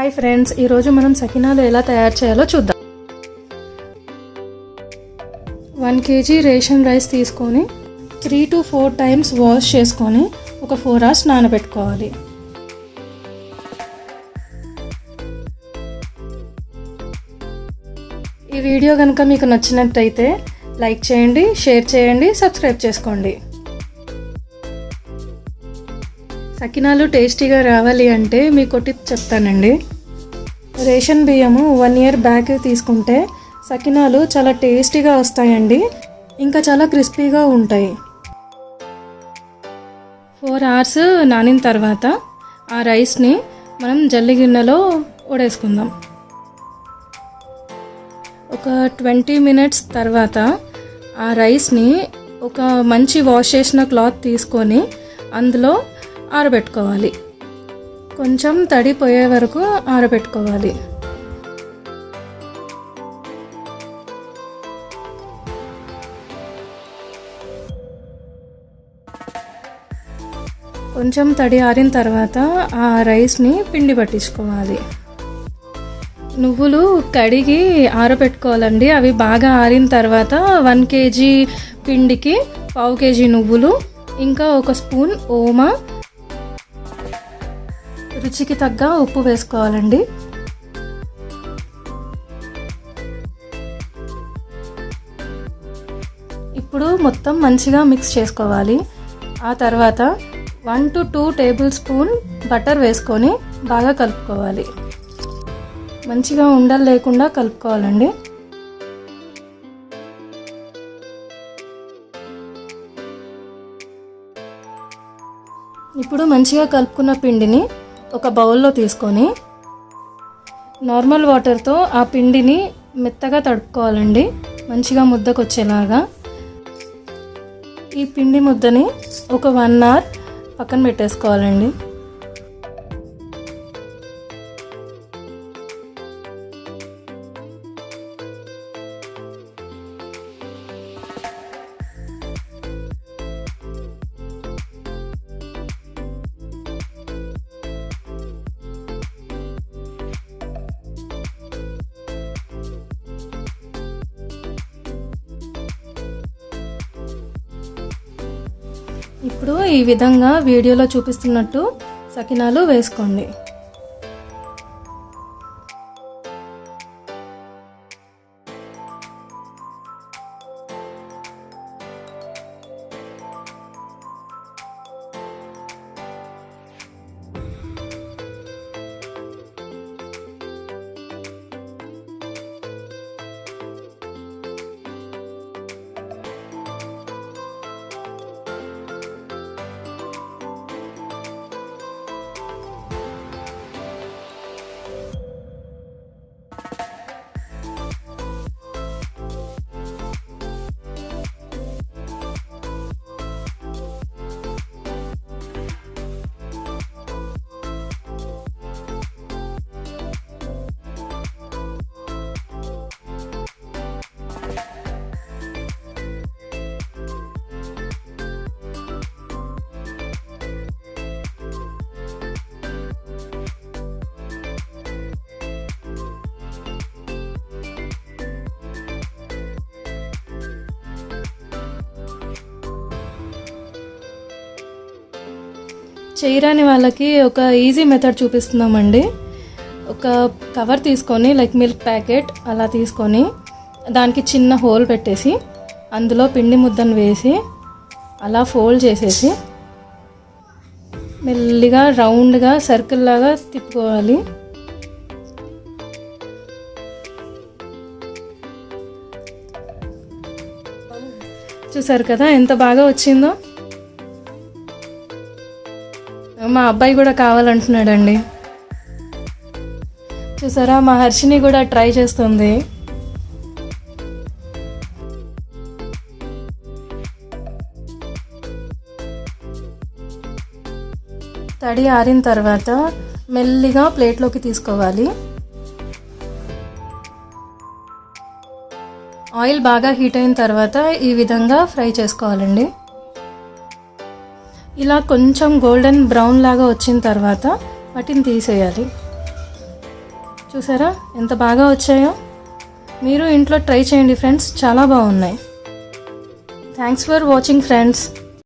Hi friends ఈరోజు మనం సకినాలు ఎలా తయారు చేయాలో చూద్దాం. వన్ కేజీ రేషన్ రైస్ తీసుకొని three to four times wash చేసుకొని ఒక ఫోర్ అవర్స్ నానబెట్టుకోవాలి. ఈ వీడియో కనుక మీకు నచ్చినట్టయితే లైక్ చేయండి షేర్ చేయండి సబ్స్క్రైబ్ చేసుకోండి. సకినాలు టేస్టీగా రావాలి అంటే మీకు టిప్ చెప్తానండి. రేషన్ బియ్యము వన్ ఇయర్ బ్యాక్ తీసుకుంటే సకినాలు చాలా టేస్టీగా వస్తాయండి. ఇంకా చాలా క్రిస్పీగా ఉంటాయి. ఫోర్ అవర్స్ నానిన తర్వాత ఆ రైస్ని మనం జల్లి గిన్నెలో ఉడేసుకుందాం ఒక ట్వంటీ మినిట్స్ తర్వాత ఆ రైస్ని ఒక మంచి వాష్ చేసిన క్లాత్ తీసుకొని అందులో ఆరబెట్టుకోవాలి. కొంచెం తడి పోయే వరకు ఆరబెట్టుకోవాలి. కొంచెం తడి ఆరిన తర్వాత ఆ రైస్ని పిండి పట్టించుకోవాలి. నువ్వులు కడిగి ఆరబెట్టుకోవాలండి. అవి బాగా ఆరిన తర్వాత వన్ కేజీ పిండికి పావు కేజీ నువ్వులు ఇంకా ఒక స్పూన్ ఓమా రుచికి తగ్గ ఉప్పు వేసుకోవాలండి. ఇప్పుడు మొత్తం మంచిగా మిక్స్ చేసుకోవాలి. ఆ తర్వాత one to two tablespoon butter వేసుకొని బాగా కలుపుకోవాలి. మంచిగా ఉండలు లేకుండా కలుపుకోవాలండి. ఇప్పుడు మంచిగా కలుపుకున్న పిండిని ఒక బౌల్లో తీసుకొని నార్మల్ వాటర్తో ఆ పిండిని మెత్తగా తడుపుకోవాలండి. మంచిగా ముద్దకు వచ్చేలాగా ఈ పిండి ముద్దని ఒక వన్ అవర్ పక్కన పెట్టేసుకోవాలండి. ఇప్పుడు ఈ విధంగా వీడియోలో చూపిస్తున్నట్టు సకినాలు వేసుకోండి. చేయరాని వాళ్ళకి ఒక ఈజీ మెథడ్ చూపిస్తున్నామండి. ఒక కవర్ తీసుకొని లైక్ మిల్క్ ప్యాకెట్ అలా తీసుకొని దానికి చిన్న హోల్ పెట్టేసి అందులో పిండి ముద్దను వేసి అలా ఫోల్డ్ చేసేసి మెల్లిగా రౌండ్గా సర్కిల్ లాగా తిప్పుకోవాలి. చూసారు కదా ఎంత బాగా వచ్చిందో? మా అబ్బాయి కూడా కావాలంటున్నాడండి. చూసారా మా హర్షిని కూడా ట్రై చేస్తుంది. తడి ఆరిన తర్వాత మెల్లిగా ప్లేట్లోకి తీసుకోవాలి. ఆయిల్ బాగా హీట్ అయిన తర్వాత ఈ విధంగా ఫ్రై చేసుకోవాలండి. ఇలా కొంచెం గోల్డెన్ బ్రౌన్ లాగా వచ్చిన తర్వాత వాటిని తీసేయాలి. చూసారా? ఎంత బాగా వచ్చాయో? మీరు ఇంట్లో ట్రై చేయండి ఫ్రెండ్స్. చాలా బాగున్నాయి. Thanks for watching friends